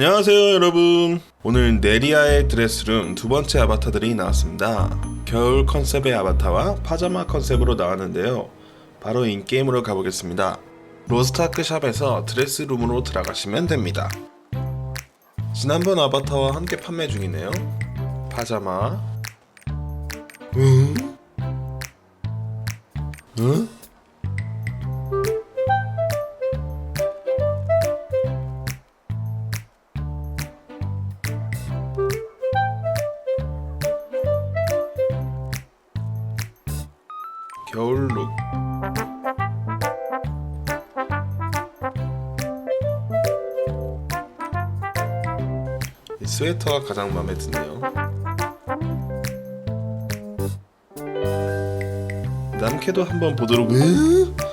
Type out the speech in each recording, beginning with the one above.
안녕하세요 여러분. 오늘 네리아의 드레스룸 두 번째 아바타들이 나왔습니다. 겨울 컨셉의 아바타와 파자마 컨셉으로 나왔는데요. 바로 인게임으로 가보겠습니다. 로스트아크 샵에서 드레스룸으로 들어가시면 됩니다. 지난번 아바타와 함께 판매 중이네요. 파자마. 응? 응? 겨울룩. 이 스웨터가 가장 마음에 드네요. 남캐도 한번 보도록. 으?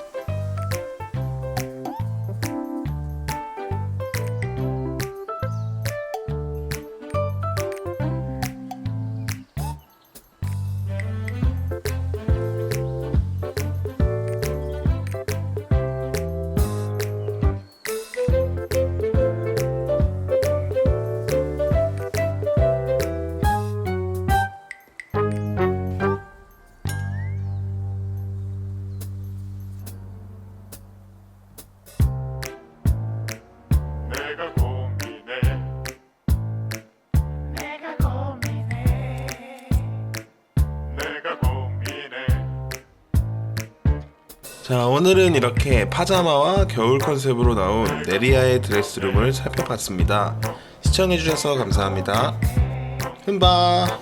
자 오늘은 이렇게 파자마와 겨울 컨셉으로 나온 네리아의 드레스룸을 살펴봤습니다. 시청해주셔서 감사합니다. 흠바